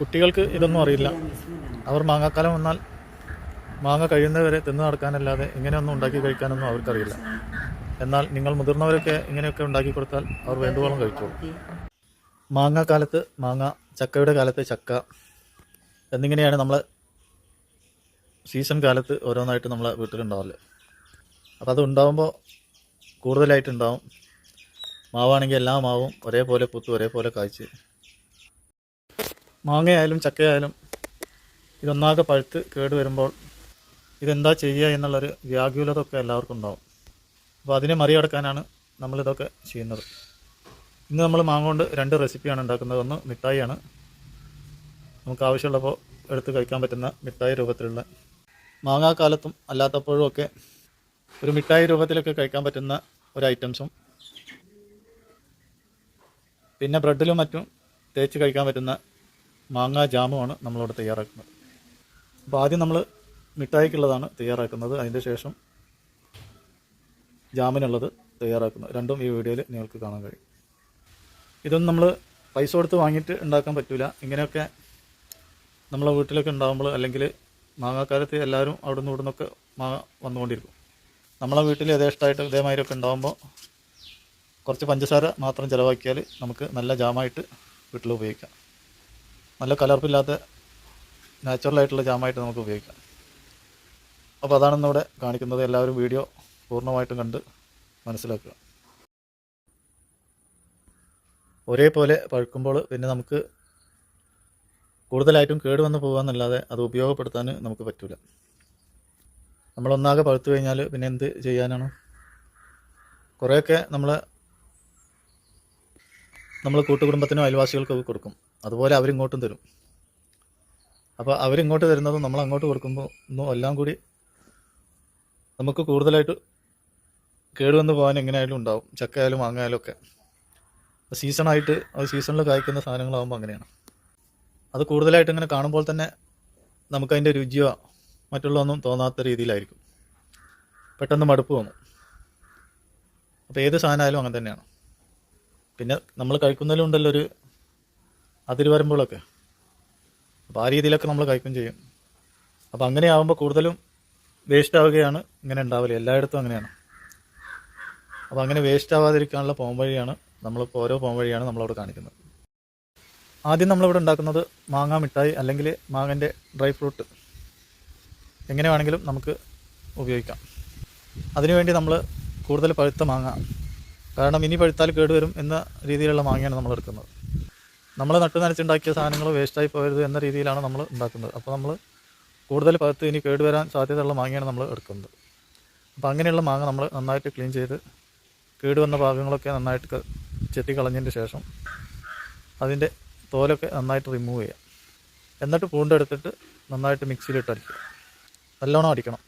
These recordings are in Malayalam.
കുട്ടികൾക്ക് ഇതൊന്നും അറിയില്ല. അവർ മാങ്ങാക്കാലം വന്നാൽ മാങ്ങ കഴിയുന്നവരെ തിന്നു നടക്കാനല്ലാതെ ഇങ്ങനെയൊന്നും ഉണ്ടാക്കി കഴിക്കാനൊന്നും അവർക്കറിയില്ല. എന്നാൽ നിങ്ങൾ മുതിർന്നവരൊക്കെ ഇങ്ങനെയൊക്കെ ഉണ്ടാക്കി കൊടുത്താൽ അവർ വേണ്ടുവോളം കഴിച്ചോളും മാങ്ങാക്കാലത്ത് മാങ്ങ ചക്കയുടെ കാലത്ത് ചക്ക എന്നിങ്ങനെയാണ് നമ്മൾ സീസൺ കാലത്ത് ഓരോന്നായിട്ട് നമ്മളെ വീട്ടിലുണ്ടാവൽ. അപ്പോൾ അത് ഉണ്ടാവുമ്പോൾ കൂടുതലായിട്ട് ഉണ്ടാവും മാവാണെങ്കിൽ എല്ലാ മാവും ഒരേപോലെ പുത്ത് ഒരേപോലെ കായ്ച്ച്. മാങ്ങയായാലും ചക്കയായാലും ഇതൊന്നാകെ പഴുത്ത് കേട് വരുമ്പോൾ ഇതെന്താ ചെയ്യുക എന്നുള്ളൊരു വ്യാകുലത ഒക്കെ എല്ലാവർക്കും ഉണ്ടാവും. അപ്പോൾ അതിനെ മറികടക്കാനാണ് നമ്മളിതൊക്കെ ചെയ്യുന്നത്. ഇന്ന് നമ്മൾ മാങ്ങ കൊണ്ട് രണ്ട് റെസിപ്പിയാണ് ഉണ്ടാക്കുന്നത്. ഒന്ന് മിഠായിയാണ്. നമുക്ക് ആവശ്യമുള്ളപ്പോൾ എടുത്ത് കഴിക്കാൻ പറ്റുന്ന മിഠായി രൂപത്തിലുള്ള മാങ്ങാക്കാലത്തും അല്ലാത്തപ്പോഴും ഒക്കെ ഒരു മിഠായി രൂപത്തിലൊക്കെ കഴിക്കാൻ പറ്റുന്ന ഒരു ഐറ്റംസും. പിന്നെ ബ്രെഡിലും മറ്റും തേച്ച് കഴിക്കാൻ പറ്റുന്ന മാങ്ങാ ജാമുമാണ് നമ്മളിവിടെ തയ്യാറാക്കുന്നത്. അപ്പോൾ ആദ്യം നമ്മൾ മിഠായിക്കുള്ളതാണ് തയ്യാറാക്കുന്നത്. അതിന്റെ ശേഷം ജാമിനുള്ളത് തയ്യാറാക്കുന്നത്. രണ്ടും ഈ വീഡിയോയിൽ നിങ്ങൾക്ക് കാണാൻ കഴിയും. ഇതൊന്നും നമ്മൾ പൈസ കൊടുത്ത് വാങ്ങിയിട്ട് ഉണ്ടാക്കാൻ പറ്റില്ല ഇങ്ങനെയൊക്കെ നമ്മളെ വീട്ടിലൊക്കെ ഉണ്ടാകുമ്പോൾ അല്ലെങ്കിൽ മാങ്ങാക്കാലത്ത് എല്ലാവരും അവിടെ നിന്ന് ഇവിടെ നിന്നൊക്കെ മാങ്ങ വന്നുകൊണ്ടിരിക്കും. നമ്മളെ വീട്ടിൽ യഥേഷ്ടമായിട്ട് ഇതേമാതിരിയൊക്കെ ഉണ്ടാകുമ്പോൾ കുറച്ച് പഞ്ചസാര മാത്രം ചിലവാക്കിയാൽ നമുക്ക് നല്ല ജാമായിട്ട് വീട്ടിൽ ഉപയോഗിക്കാം. നല്ല കലർപ്പില്ലാത്ത നാച്ചുറലായിട്ടുള്ള ജാമായിട്ട് നമുക്ക് ഉപയോഗിക്കാം. അപ്പോൾ അതാണ് ഇന്നിവിടെ കാണിക്കുന്നത്. എല്ലാവരും വീഡിയോ പൂർണമായിട്ടും കണ്ട് മനസ്സിലാക്കുക. ഒരേപോലെ പഴുക്കുമ്പോൾ പിന്നെ നമുക്ക് കൂടുതലായിട്ടും കേടുവന്ന് പോകാമെന്നല്ലാതെ അത് ഉപയോഗപ്പെടുത്താൻ നമുക്ക് പറ്റില്ല നമ്മളൊന്നാകെ പഴുത്തു കഴിഞ്ഞാൽ പിന്നെ എന്ത് ചെയ്യാനാണ്? കുറേയൊക്കെ നമ്മൾ നമ്മൾ കൂട്ടുകുടുംബത്തിനും അയൽവാസികൾക്കൊക്കെ കൊടുക്കും. അതുപോലെ അവരിങ്ങോട്ടും തരും. അപ്പോൾ അവരിങ്ങോട്ട് തരുന്നതും നമ്മൾ അങ്ങോട്ട് കൊടുക്കുമ്പോൾ ഒന്നും എല്ലാം കൂടി നമുക്ക് കൂടുതലായിട്ട് കേടുവന്ന് പോകാൻ എങ്ങനെയായാലും ഉണ്ടാവും. ചക്ക ആയാലും മാങ്ങ ആയാലും ഒക്കെ സീസണായിട്ട് അത് സീസണിൽ കായ്ക്കുന്ന സാധനങ്ങളാകുമ്പോൾ അങ്ങനെയാണ്. അത് കൂടുതലായിട്ട് ഇങ്ങനെ കാണുമ്പോൾ തന്നെ നമുക്കതിന്റെ രുചിയോ മറ്റുള്ളതൊന്നും തോന്നാത്ത രീതിയിലായിരിക്കും. പെട്ടെന്ന് മടുപ്പ് തോന്നും. അപ്പോൾ ഏത് സാധനമായാലും അങ്ങനെ തന്നെയാണ്. പിന്നെ നമ്മൾ കഴിക്കുന്നതിലുണ്ടല്ലോ ഒരു അതിര് വരുമ്പോഴൊക്കെ. അപ്പോൾ ആ രീതിയിലൊക്കെ നമ്മൾ കൈക്കും ചെയ്യും. അപ്പോൾ അങ്ങനെ ആകുമ്പോൾ കൂടുതലും വേസ്റ്റ് ആവുകയാണ് ഇങ്ങനെ ഉണ്ടാവില്ല എല്ലായിടത്തും അങ്ങനെയാണ്. അപ്പോൾ അങ്ങനെ വേസ്റ്റ് ആവാതിരിക്കാനുള്ള പോംവഴിയാണ് നമ്മളിപ്പോൾ ഓരോ പോംവഴിയാണ് നമ്മളവിടെ കാണിക്കുന്നത്. ആദ്യം നമ്മളിവിടെ ഉണ്ടാക്കുന്നത് മാങ്ങ മിഠായി അല്ലെങ്കിൽ മാങ്ങന്റെ ഡ്രൈ ഫ്രൂട്ട്. എങ്ങനെ വേണമെങ്കിലും നമുക്ക് ഉപയോഗിക്കാം. അതിനുവേണ്ടി നമ്മൾ കൂടുതൽ പഴുത്ത മാങ്ങ. കാരണം ഇനി പഴുത്താൽ കേടുവരും എന്ന രീതിയിലുള്ള മാങ്ങയാണ് നമ്മൾ എടുക്കുന്നത് നമ്മൾ നട്ടു നനച്ചുണ്ടാക്കിയ സാധനങ്ങൾ വേസ്റ്റായി പോയത് എന്ന രീതിയിലാണ് നമ്മൾ ഉണ്ടാക്കുന്നത്. അപ്പോൾ നമ്മൾ കൂടുതൽ പകത്ത് ഇനി കേടുവരാൻ സാധ്യതയുള്ള മാങ്ങയാണ് നമ്മൾ എടുക്കുന്നത്. അപ്പോൾ അങ്ങനെയുള്ള മാങ്ങ നമ്മൾ നന്നായിട്ട് ക്ലീൻ ചെയ്ത് കേടുവന്ന ഭാഗങ്ങളൊക്കെ നന്നായിട്ട് ചെത്തി കളഞ്ഞതിന് ശേഷം അതിന്റെ തോലൊക്കെ നന്നായിട്ട് റിമൂവ് ചെയ്യുക എന്നിട്ട് പൂണ്ടെടുത്തിട്ട് നന്നായിട്ട് മിക്സിയിലിട്ട് അടിക്കുക. നല്ലോണം അടിക്കണം.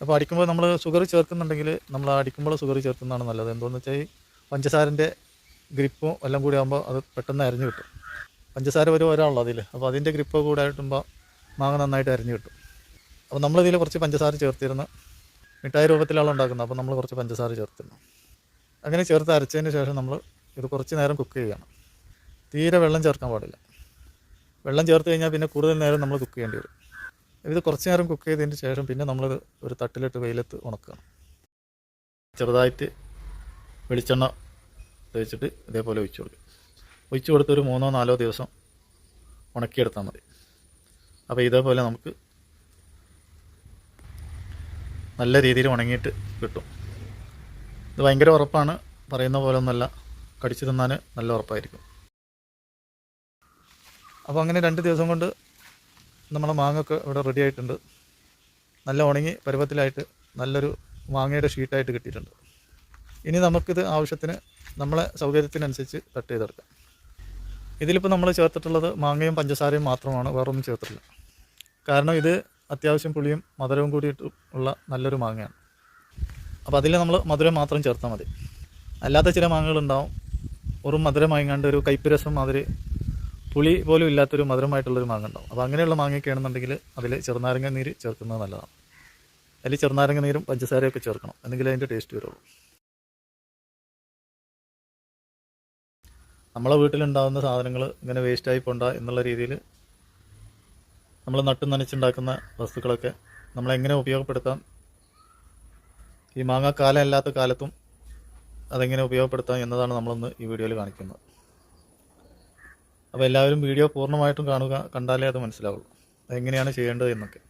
അപ്പോൾ അടിക്കുമ്പോൾ നമ്മൾ ഷുഗർ ചേർക്കുന്നുണ്ടെങ്കിൽ നമ്മൾ അടിക്കുമ്പോൾ ഷുഗർ ചേർക്കുന്നതാണ് നല്ലത്. എന്തോന്ന് വെച്ചാൽ ഈ പഞ്ചസാരന്റെ ഗ്രിപ്പും എല്ലാം കൂടി ആകുമ്പോൾ അത് പെട്ടെന്ന് അരിഞ്ഞു കിട്ടും. പഞ്ചസാര ഒരു ഒരാളുള്ളൂ അതിൽ അപ്പോൾ അതിന്റെ ഗ്രിപ്പ് കൂടെ ആയിട്ടുമ്പോൾ മാങ്ങ നന്നായിട്ട് അരിഞ്ഞു കിട്ടും. അപ്പോൾ നമ്മളിതിൽ കുറച്ച് പഞ്ചസാര ചേർത്തിരുന്ന് മിഠായി രൂപത്തിലാണ് ഉണ്ടാക്കുന്നത്. അപ്പോൾ നമ്മൾ കുറച്ച് പഞ്ചസാര ചേർത്തിരുന്നു. അങ്ങനെ ചേർത്ത് അരച്ചതിന് ശേഷം നമ്മൾ ഇത് കുറച്ച് നേരം കുക്ക് ചെയ്യണം. തീരെ വെള്ളം ചേർക്കാൻ പാടില്ല. വെള്ളം ചേർത്ത് കഴിഞ്ഞാൽ പിന്നെ കൂടുതൽ നേരം നമ്മൾ കുക്ക് ചെയ്യേണ്ടി വരും. ഇത് കുറച്ച് നേരം കുക്ക് ചെയ്തതിന് ശേഷം പിന്നെ നമ്മളിത് ഒരു തട്ടിലിട്ട് വെയിലത്ത് ഉണക്കണം. ചെറുതായിട്ട് വെളിച്ചെണ്ണ തേച്ചിട്ട് ഇതേപോലെ ഒഴിച്ചു കൊടുക്കും ഒഴിച്ചു കൊടുത്ത് ഒരു മൂന്നോ നാലോ ദിവസം ഉണക്കിയെടുത്താൽ മതി. അപ്പോൾ ഇതേപോലെ നമുക്ക് നല്ല രീതിയിൽ ഉണങ്ങിയിട്ട് കിട്ടും. ഇത് ഭയങ്കര ഉറപ്പാണ്. പറയുന്ന പോലെ ഒന്നല്ല കടിച്ചു തിന്നാൻ നല്ല ഉറപ്പായിരിക്കും. അപ്പോൾ അങ്ങനെ രണ്ട് ദിവസം കൊണ്ട് നമ്മളെ മാങ്ങൊക്കെ ഇവിടെ റെഡി ആയിട്ടുണ്ട്. നല്ല ഉണങ്ങി പരുവത്തിലായിട്ട് നല്ലൊരു മാങ്ങയുടെ ഷീറ്റായിട്ട് കിട്ടിയിട്ടുണ്ട്. ഇനി നമുക്കിത് ആവശ്യത്തിന് നമ്മളെ സൗകര്യത്തിനനുസരിച്ച് കട്ട് ചെയ്തെടുക്കാം. ഇതിലിപ്പോൾ നമ്മൾ ചേർത്തിട്ടുള്ളത് മാങ്ങയും പഞ്ചസാരയും മാത്രമാണ് വേറൊന്നും ചേർത്തിട്ടില്ല. കാരണം ഇത് അത്യാവശ്യം പുളിയും മധുരവും കൂടിയിട്ട് ഉള്ള നല്ലൊരു മാങ്ങയാണ്. അപ്പോൾ അതിൽ നമ്മൾ മധുരം മാത്രം ചേർത്താൽ മതി. അല്ലാത്ത ചില മാങ്ങകളുണ്ടാവും. ഒരു മധുരമായിങ്ങാണ്ട് ഒരു കയ്പ്പുരസം മാതിരി പുളി പോലും ഇല്ലാത്തൊരു മധുരമായിട്ടുള്ളൊരു മാങ്ങ ഉണ്ടാവും അപ്പോൾ അങ്ങനെയുള്ള മാങ്ങയൊക്കെ ആണെന്നുണ്ടെങ്കിൽ അതിൽ ചെറുനാരങ്ങ നീര് ചേർക്കുന്നത് നല്ലതാണ്. അതിൽ ചെറുനാരങ്ങ നീരും പഞ്ചസാരയൊക്കെ ചേർക്കണം. എന്തെങ്കിലും അതിന്റെ ടേസ്റ്റ് വരുള്ളൂ. നമ്മളെ വീട്ടിലുണ്ടാകുന്ന സാധനങ്ങൾ ഇങ്ങനെ വേസ്റ്റായി പോണ്ട എന്നുള്ള രീതിയിൽ നമ്മൾ നട്ടും നനച്ചുണ്ടാക്കുന്ന വസ്തുക്കളൊക്കെ നമ്മളെങ്ങനെ ഉപയോഗപ്പെടുത്താം? ഈ മാങ്ങ കാലം അല്ലാത്ത കാലത്തും അതെങ്ങനെ ഉപയോഗപ്പെടുത്താം എന്നതാണ് നമ്മളൊന്ന് ഈ വീഡിയോയിൽ കാണിക്കുന്നത്. അപ്പോൾ എല്ലാവരും വീഡിയോ പൂർണമായിട്ടും കാണുക കണ്ടാലേ അത് മനസ്സിലാവുള്ളൂ. അതെങ്ങനെയാണ് ചെയ്യേണ്ടത് എന്നൊക്കെ.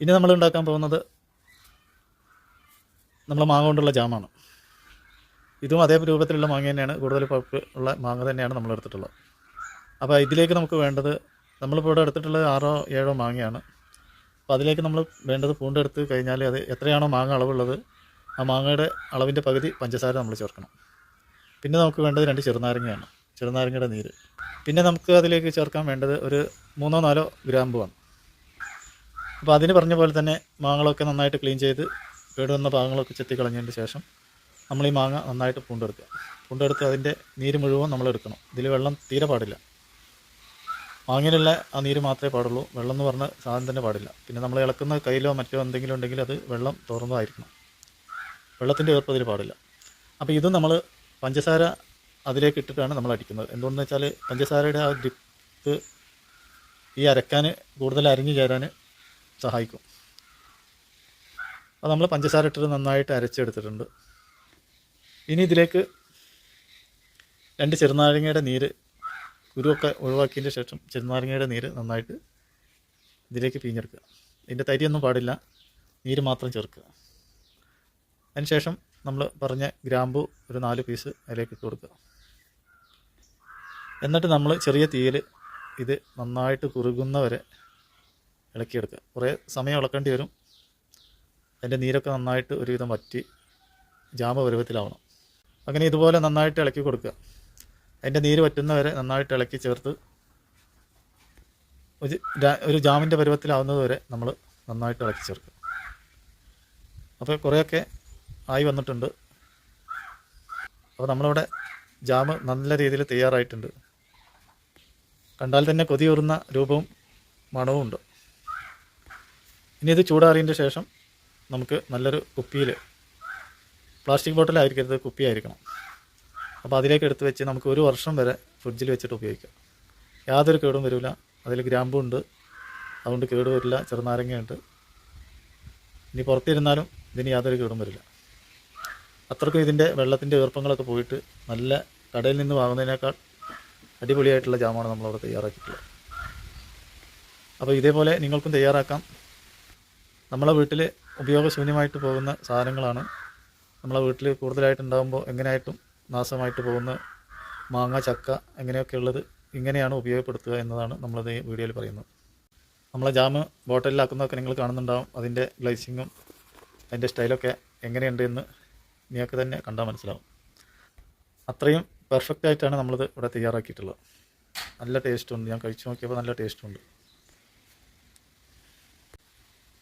ഇനി നമ്മൾ ഉണ്ടാക്കാൻ പോകുന്നത് നമ്മൾ മാങ്ങ കൊണ്ടുള്ള ജാമാണ്. ഇതും അതേ രൂപത്തിലുള്ള മാങ്ങ തന്നെയാണ്. കൂടുതൽ പഴുപ്പ് ഉള്ള മാങ്ങ തന്നെയാണ് നമ്മൾ എടുത്തിട്ടുള്ളത്. അപ്പോൾ ഇതിലേക്ക് നമുക്ക് വേണ്ടത് നമ്മളിപ്പോൾ ഇവിടെ എടുത്തിട്ടുള്ളത് ആറോ ഏഴോ മാങ്ങയാണ്. അപ്പോൾ അതിലേക്ക് നമ്മൾ വേണ്ടത് പൂണ്ടെടുത്ത് കഴിഞ്ഞാൽ അത് എത്രയാണോ മാങ്ങ അളവുള്ളത് ആ മാങ്ങയുടെ അളവിന്റെ പകുതി പഞ്ചസാര നമ്മൾ ചേർക്കണം. പിന്നെ നമുക്ക് വേണ്ടത് രണ്ട് ചെറുനാരങ്ങയാണ് ചെറുനാരങ്ങയുടെ നീര്. പിന്നെ നമുക്ക് അതിലേക്ക് ചേർക്കാൻ വേണ്ടത് ഒരു മൂന്നോ നാലോ ഗ്രാമ്പുമാണ് അപ്പോൾ അതിന് പറഞ്ഞ പോലെ തന്നെ മാങ്ങളൊക്കെ നന്നായിട്ട് ക്ലീൻ ചെയ്ത് കേടുവന്ന ഭാഗങ്ങളൊക്കെ ചെത്തി കളഞ്ഞതിന് ശേഷം നമ്മൾ ഈ മാങ്ങ നന്നായിട്ട് പൂണ്ടെടുക്കുക. പൂണ്ടെടുത്ത് അതിന്റെ നീര് മുഴുവൻ നമ്മൾ എടുക്കണം. ഇതിൽ വെള്ളം തീരെ പാടില്ല. മാങ്ങയിലുള്ള ആ നീര് മാത്രമേ പാടുള്ളൂ. വെള്ളം എന്ന് പറഞ്ഞ സാധനം തന്നെ പാടില്ല. പിന്നെ നമ്മൾ ഇളക്കുന്ന കയ്യിലോ മറ്റോ എന്തെങ്കിലും ഉണ്ടെങ്കിൽ അത് വെള്ളം തുറന്നതായിരിക്കണം. വെള്ളത്തിന്റെ ഈർപ്പം അതിൽ പാടില്ല. അപ്പോൾ ഇതും നമ്മൾ പഞ്ചസാര അതിലേക്ക് ഇട്ടിട്ടാണ് നമ്മൾ അടിക്കുന്നത്. എന്തുകൊണ്ടെന്ന് വെച്ചാൽ പഞ്ചസാരയുടെ ആ ഡിപ്പ് ഈ അരക്കാൻ കൂടുതൽ അരിഞ്ഞു ചേരാൻ സഹായിക്കും. അപ്പോൾ നമ്മൾ പഞ്ചസാര ഇട്ടിട്ട് നന്നായിട്ട് അരച്ചെടുത്തിട്ടുണ്ട്. ഇനി ഇതിലേക്ക് രണ്ട് ചെറുനാരങ്ങയുടെ നീര് കുരുവൊക്കെ ഒഴിവാക്കിയതിന്റെ ശേഷം ചെറുനാരങ്ങയുടെ നീര് നന്നായിട്ട് ഇതിലേക്ക് പിഴിഞ്ഞെടുക്കുക. ഇതിന്റെ തരിയൊന്നും പാടില്ല. നീര് മാത്രം ചേർക്കുക. അതിനുശേഷം നമ്മൾ പറഞ്ഞ ഗ്രാമ്പു ഒരു നാല് പീസ് അതിലേക്ക് ഇട്ട് കൊടുക്കുക. എന്നിട്ട് നമ്മൾ ചെറിയ തീയിൽ ഇത് നന്നായിട്ട് കുറുകുന്നവരെ ഇളക്കിയെടുക്കുക. കുറേ സമയം ഇളക്കേണ്ടി വരും. അതിന്റെ നീരൊക്കെ നന്നായിട്ട് ഒരുവിധം വറ്റി ജാമ പരുവത്തിലാവണം. അങ്ങനെ ഇതുപോലെ നന്നായിട്ട് ഇളക്കി കൊടുക്കുക. അതിന്റെ നീര് വറ്റുന്നവരെ നന്നായിട്ട് ഇളക്കി ചേർത്ത് ഒരു ഒരു ജാമിന്റെ പരുവത്തിലാവുന്നത് വരെ നമ്മൾ നന്നായിട്ട് ഇളക്കി ചേർക്കുക. അപ്പോൾ കുറേയൊക്കെ ആയി വന്നിട്ടുണ്ട്. അപ്പോൾ നമ്മളിവിടെ ജാമ് നല്ല രീതിയിൽ തയ്യാറായിട്ടുണ്ട്. കണ്ടാൽ തന്നെ കൊതിയൂറുന്ന രൂപവും മണവും ഉണ്ട്. ഇനി ഇത് ചൂടാറിയതിന്റെ ശേഷം നമുക്ക് നല്ലൊരു കുപ്പിയിൽ പ്ലാസ്റ്റിക് ബോട്ടിലായിരിക്കരുത് കുപ്പിയായിരിക്കണം. അപ്പോൾ അതിലേക്ക് എടുത്ത് വെച്ച് നമുക്ക് ഒരു വർഷം വരെ ഫ്രിഡ്ജിൽ വെച്ചിട്ട് ഉപയോഗിക്കാം. യാതൊരു കേടും വരില്ല. അതിൽ ഗ്രാമ്പും ഉണ്ട്. അതുകൊണ്ട് കേട് വരില്ല. ചെറുനാരങ്ങയുണ്ട് ഇനി പുറത്തിരുന്നാലും ഇതിന് യാതൊരു കേടും വരില്ല. അത്രക്കും ഇതിന്റെ വെള്ളത്തിന്റെ ഈർപ്പങ്ങളൊക്കെ പോയിട്ട് നല്ല കടയിൽ നിന്ന് വാങ്ങുന്നതിനേക്കാൾ അടിപൊളിയായിട്ടുള്ള ജാമാണ് നമ്മളവിടെ തയ്യാറാക്കിയിട്ടുള്ളത്. അപ്പോൾ ഇതേപോലെ നിങ്ങൾക്കും തയ്യാറാക്കാം. നമ്മളെ വീട്ടിൽ ഉപയോഗശൂന്യമായിട്ട് പോകുന്ന സാധനങ്ങളാണ് നമ്മളെ വീട്ടിൽ കൂടുതലായിട്ട് കൂടുതലായിട്ടുണ്ടാകുമ്പോൾ എങ്ങനെയായിട്ടും നാശമായിട്ട് പോകുന്ന മാങ്ങ ചക്ക എങ്ങനെയൊക്കെ ഉള്ളത് ഇങ്ങനെയാണ് ഉപയോഗപ്പെടുത്തുക എന്നതാണ് നമ്മളത് ഈ വീഡിയോയിൽ പറയുന്നത്. നമ്മളെ ജാമ് ബോട്ടലിലാക്കുന്നതൊക്കെ നിങ്ങൾ കാണുന്നുണ്ടാവും. അതിന്റെ ഗ്ലൈസിങ്ങും അതിന്റെ സ്റ്റൈലൊക്കെ എങ്ങനെയുണ്ട് എന്ന് നിങ്ങൾക്ക് തന്നെ കണ്ടാൽ മനസ്സിലാവും. അത്രയും പെർഫെക്റ്റ് ആയിട്ടാണ് നമ്മളിത് ഇവിടെ തയ്യാറാക്കിയിട്ടുള്ളത്. നല്ല ടേസ്റ്റുണ്ട് ഞാൻ കഴിച്ചു നോക്കിയപ്പോൾ നല്ല ടേസ്റ്റുണ്ട്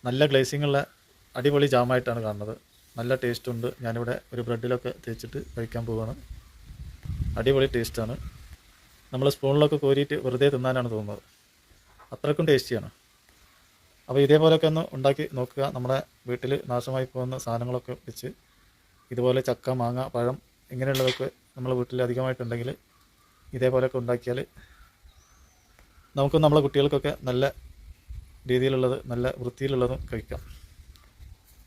നല്ല ഗ്ലേസിങ്ങുള്ള അടിപൊളി ജാമായിട്ടാണ് കാണുന്നത്. നല്ല ടേസ്റ്റ് ഉണ്ട്. ഞാനിവിടെ ഒരു ബ്രെഡിലൊക്കെ തേച്ചിട്ട് കഴിക്കാൻ പോവുകയാണ് അടിപൊളി ടേസ്റ്റാണ് നമ്മൾ സ്പൂണിലൊക്കെ കോരിയിട്ട് വെറുതെ തിന്നാനാണ് തോന്നുന്നത്. അത്രക്കും ടേസ്റ്റിയാണ് അപ്പോൾ ഇതേപോലെയൊക്കെ ഒന്ന് ഉണ്ടാക്കി നോക്കുക. നമ്മുടെ വീട്ടിൽ നാശമായി പോകുന്ന സാധനങ്ങളൊക്കെ വെച്ച് ഇതുപോലെ ചക്ക മാങ്ങ പഴം ഇങ്ങനെയുള്ളതൊക്കെ നമ്മളെ വീട്ടിൽ അധികമായിട്ടുണ്ടെങ്കിൽ ഇതേപോലെയൊക്കെ ഉണ്ടാക്കിയാൽ നമുക്ക് നമ്മളെ കുട്ടികൾക്കൊക്കെ നല്ല രീതിയിലുള്ളത് നല്ല വൃത്തിയിലുള്ളതും കഴിക്കാം.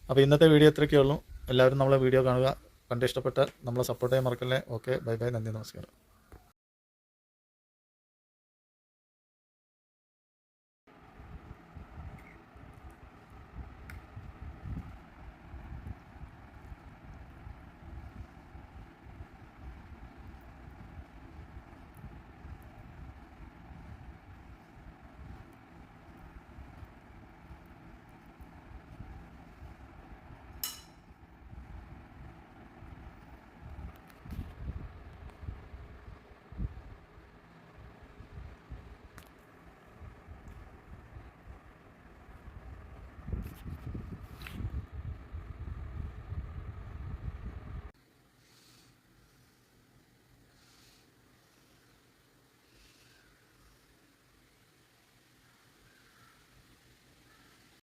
അപ്പോൾ ഇന്നത്തെ വീഡിയോ ഇത്രയൊക്കെ ഉള്ളൂ എല്ലാവരും നമ്മളെ വീഡിയോ കാണുക. കണ്ട് ഇഷ്ടപ്പെട്ടാൽ നമ്മളെ സപ്പോർട്ട് ചെയ്യാൻ മറക്കല്ലേ. ഓക്കെ ബൈ ബൈ നന്ദി നമസ്കാരം.